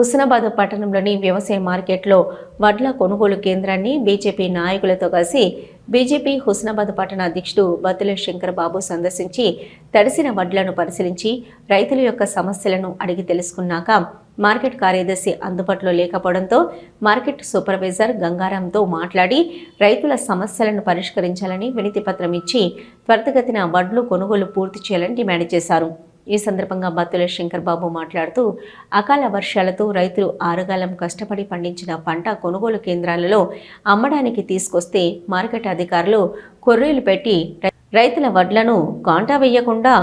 హుస్నాబాద్ పట్టణంలోని వ్యవసాయ మార్కెట్లో వడ్ల కొనుగోలు కేంద్రాన్ని బీజేపీ నాయకులతో కలిసి బీజేపీ హుస్నాబాద్ పట్టణ అధ్యక్షుడు బత్తుల శంకర్ బాబు సందర్శించి తడిసిన వడ్లను పరిశీలించి రైతుల యొక్క సమస్యలను అడిగి తెలుసుకున్నాక మార్కెట్ కార్యదర్శి అందుబాటులో లేకపోవడంతో మార్కెట్ సూపర్వైజర్ గంగారాంతో మాట్లాడి రైతుల సమస్యలను పరిష్కరించాలని వినతిపత్రం ఇచ్చి త్వరితగతిన వడ్లు కొనుగోలు పూర్తి చేయాలని డిమాండ్ చేశారు. ఈ సందర్భంగా బత్తుల శంకర్ బాబు మాట్లాడుతూ అకాల వర్షాలతో రైతులు ఆరుగాలం కష్టపడి పండించిన పంట కొనుగోలు కేంద్రాలలో అమ్మడానికి తీసుకొస్తే మార్కెట్ అధికారులు కొర్రీలు పెట్టి రై- రైతుల వడ్లను కాంటా వేయకుండా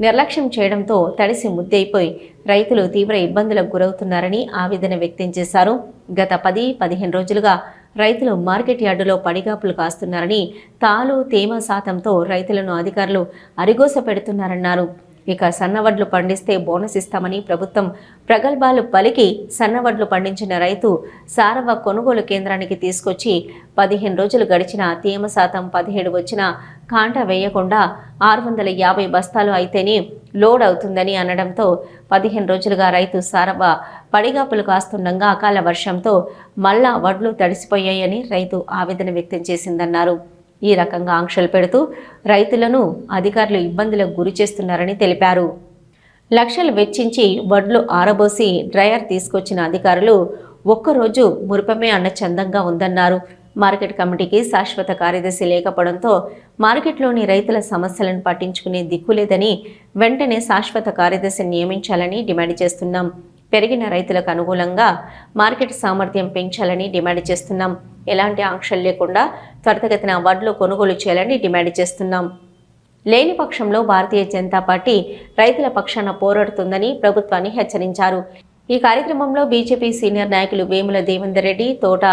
నిర్లక్ష్యం చేయడంతో తడిసి ముద్దైపోయి రైతులు తీవ్ర ఇబ్బందులకు గురవుతున్నారని ఆవేదన వ్యక్తం చేశారు. గత పది పదిహేను రోజులుగా రైతులు మార్కెట్ యార్డులో పడిగాపులు కాస్తున్నారని తాలు తేమ శాతంతో రైతులను అధికారులు అరిగోస పెడుతున్నారన్నారు. ఇక సన్నవడ్లు పండిస్తే బోనస్ ఇస్తామని ప్రభుత్వం ప్రగల్భాలు పలికి సన్నవడ్లు పండించిన రైతు సారవ కొనుగోలు కేంద్రానికి తీసుకొచ్చి పదిహేను రోజులు గడిచిన తేమ శాతం పదిహేడు వచ్చిన కాంట వేయకుండా ఆరు వందల యాభై బస్తాలు అయితేనే లోడ్ అవుతుందని అనడంతో పదిహేను రోజులుగా రైతు సారవ పడిగాపులు కాస్తుండగా అకాల వర్షంతో మళ్ళా వడ్లు తడిసిపోయాయని రైతు ఆవేదన వ్యక్తం చేసిందన్నారు. ఈ రకంగా ఆంక్షలు పెడుతూ రైతులను అధికారులు ఇబ్బందులకు గురి చేస్తున్నారని తెలిపారు. లక్షలు వెచ్చించి వడ్లు ఆరబోసి డ్రయర్ తీసుకొచ్చిన అధికారులు ఒక్కరోజు మురిపమే అన్న చందంగా ఉందన్నారు. మార్కెట్ కమిటీకి శాశ్వత కార్యదర్శి లేకపోవడంతో మార్కెట్లోని రైతుల సమస్యలను పట్టించుకునే దిక్కులేదని వెంటనే శాశ్వత కార్యదర్శిని నియమించాలని డిమాండ్ చేస్తున్నాం. పెరిగిన రైతులకు అనుకూలంగా మార్కెట్ సామర్థ్యం పెంచాలని డిమాండ్ చేస్తున్నాం. ఎలాంటి ఆంక్షలు లేకుండా త్వరితగతిన వడ్లు కొనుగోలు చేయాలని డిమాండ్ చేస్తున్నాం. లేని పక్షంలో భారతీయ జనతా పార్టీ రైతుల పక్షాన పోరాడుతుందని ప్రభుత్వాన్ని హెచ్చరించారు. ఈ కార్యక్రమంలో బీజేపీ సీనియర్ నాయకులు వేముల దేవేందర్ రెడ్డి తోట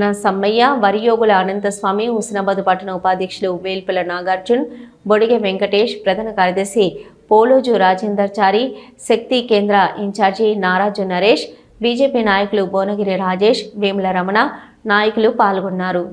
న సమ్మయ్య వరియోగుల అనంతస్వామి హుస్నాబాద్ పట్టణ ఉపాధ్యక్షులు వేల్పుల నాగార్జున్ బొడిగె వెంకటేష్ ప్రధాన కార్యదర్శి పోలోజు రాజేందర్ చారి శక్తి కేంద్ర ఇన్ఛార్జి నారాజు నరేష్ బీజేపీ నాయకులు భువనగిరి రాజేష్ వేముల రమణ నాయకులు పాల్గొన్నారు.